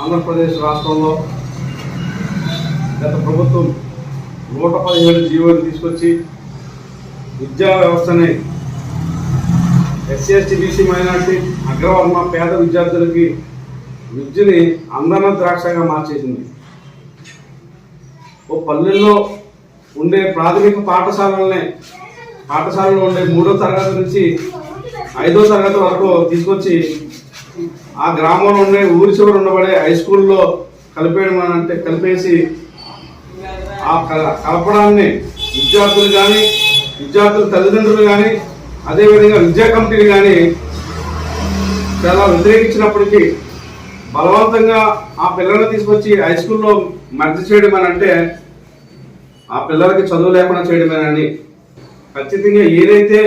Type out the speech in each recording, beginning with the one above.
ఆంధ్రప్రదేశ్ రాష్ట్రంలో గత ప్రభుత్వం నూట పదిహేడు జీవోని తీసుకొచ్చి విద్యా వ్యవస్థని ఎస్సీ ఎస్టీ బీసీ మైనార్టీ అగ్రవర్ణ పేద విద్యార్థులకి విద్యని అందన ద్రాక్షగా మార్చేసింది. ఓ పల్లెల్లో ఉండే ప్రాథమిక పాఠశాలల్ని పాఠశాలలో ఉండే మూడో తరగతి నుంచి ఐదో తరగతి వరకు తీసుకొచ్చి ఆ గ్రామంలో ఉండే ఊరి చివర ఉండబడే హై స్కూల్లో కలిపేయడం అని అంటే కలిపేసి ఆ కల- కలపడాన్ని విద్యార్థులు కానీ విద్యార్థుల తల్లిదండ్రులు కానీ అదేవిధంగా విద్యా కమిటీలు కానీ చాలా వ్యతిరేకించినప్పటికీ బలవంతంగా ఆ పిల్లల్ని తీసుకొచ్చి హై స్కూల్లో మర్జీ చేయడం అని అంటే ఆ పిల్లలకి చదువు లేకుండా చేయడమేనని ఖచ్చితంగా ఏదైతే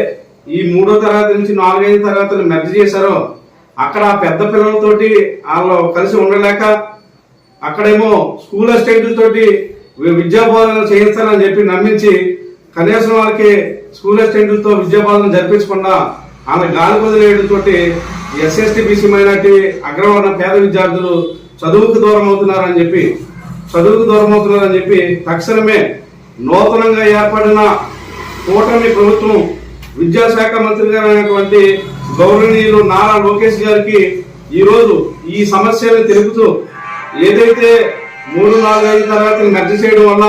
ఈ మూడో తరగతి నుంచి నాలుగైదు తరగతులు మెర్జ్ చేశారో అక్కడ పెద్ద పిల్లలతోటి వాళ్ళు కలిసి ఉండలేక అక్కడేమో స్కూల్ అసిస్టెంట్లతోటి వి- విద్యా బోధన చేయిస్తానని చెప్పి నమ్మించి కనీసం వాళ్ళకి స్కూల్ అసిస్టెంట్లతో విద్యా బోధన జరిపించకుండా ఆమె గాలి వదిలేయడంతో ఎస్ఎస్టీ బీసీ మైనార్టీ అగ్రవర్ణ పేద విద్యార్థులు చదువుకు దూరం అవుతున్నారని చెప్పి చదువుకు దూరం అవుతున్నారని చెప్పి తక్షణమే నూతనంగా ఏర్పడిన కూటమి ప్రభుత్వం విద్యాశాఖ మంత్రి గారు అయినటువంటి గౌరవనీయులు నారా లోకేష్ గారికి ఈ రోజు ఈ సమస్యను తెలుపుతూ ఏదైతే మూడు నాలుగు ఐదు తరగతిని మెర్జ్ చేయడం వల్ల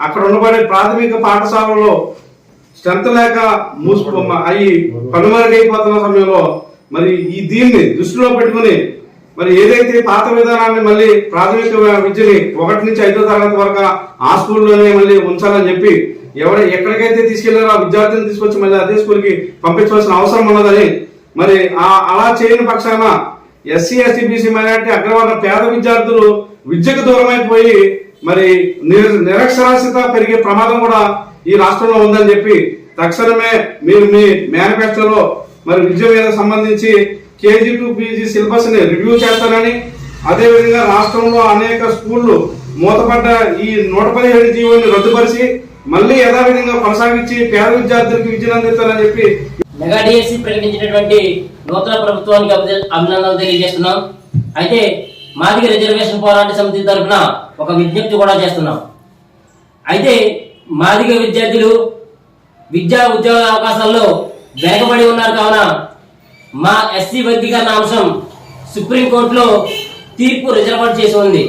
అక్కడ ఉండబడే ప్రాథమిక పాఠశాలలో స్ట్రెంత్ లేక మూసుకు అవి కనుమరుగైపోతున్న సమయంలో మరి ఈ దీన్ని దృష్టిలో పెట్టుకుని మరి ఏదైతే పాత విధానాన్ని మళ్ళీ ప్రాథమిక విద్యని ఒకటి నుంచి ఐదో తరగతి వరకు ఆ స్కూల్లోనే మళ్ళీ ఉంచాలని చెప్పి ఎవడ ఎక్కడికైతే తీసుకెళ్ళారో ఆ విద్యార్థిని తీసుకొచ్చి మళ్ళీ అదే స్కూల్కి పంపించవలసిన అవసరం ఉన్నదని మరి అలా చేయని పక్షాన ఎస్సీ ఎస్టీ బీసీ మైనార్టీ అగ్రవర్ణ పేద విద్యార్థులు విద్యకు దూరమైపోయి మరి నిర- నిరక్షరాస్యత పెరిగే ప్రమాదం కూడా ఈ రాష్ట్రంలో ఉందని చెప్పి తక్షణమే మీరు మీ మేనిఫెస్టోలో మరి విద్య మీద సంబంధించి కేజీ టు పీజీ సిలబస్ని రివ్యూ చేస్తానని అదేవిధంగా రాష్ట్రంలో అనేక స్కూళ్ళు మూతపడ్డ ఈ నూట పదిహేడు జీవోని రద్దుపరిచి మళ్ళీ యథావిధంగా కొనసాగించి పేద విద్యార్థులకు విద్యను అందిస్తారని చెప్పి మెగా డిఎస్సి ప్రకటించినటువంటి నూతన ప్రభుత్వానికి అభినందనలు తెలియజేస్తున్నాం. అయితే మాదిగ రిజర్వేషన్ పోరాట సమితి తరఫున ఒక విజ్ఞప్తి కూడా చేస్తున్నాం. అయితే మాదిగ విద్యార్థులు విద్యా ఉద్యోగ అవకాశాల్లో వెనకబడి ఉన్నారు కావున మా ఎస్సీ వర్గీకరణ అంశం సుప్రీంకోర్టులో తీర్పు రిజర్వ్ చేసి ఉంది.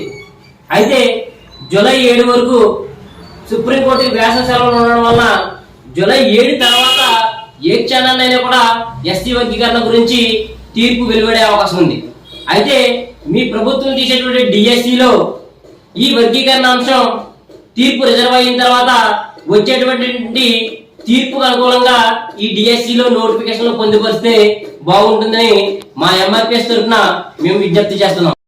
అయితే జూలై ఏడు వరకు సుప్రీంకోర్టు వ్యాస సెలవులు ఉండడం వల్ల జూలై ఏడు తర్వాత ఏ ఛానల్ అయినా కూడా ఎస్టీ వర్గీకరణ గురించి తీర్పు వెలువడే అవకాశం ఉంది. అయితే మీ ప్రభుత్వం తీసేటువంటి డిఎస్సిలో ఈ వర్గీకరణ అంశం తీర్పు రిజర్వ్ అయిన తర్వాత వచ్చేటువంటి తీర్పుకు అనుకూలంగా ఈ డిఎస్సిలో నోటిఫికేషన్ పొందుపరిస్తే బాగుంటుందని మా ఎంఆర్పిఎస్ తరఫున మేము విజ్ఞప్తి చేస్తున్నాం.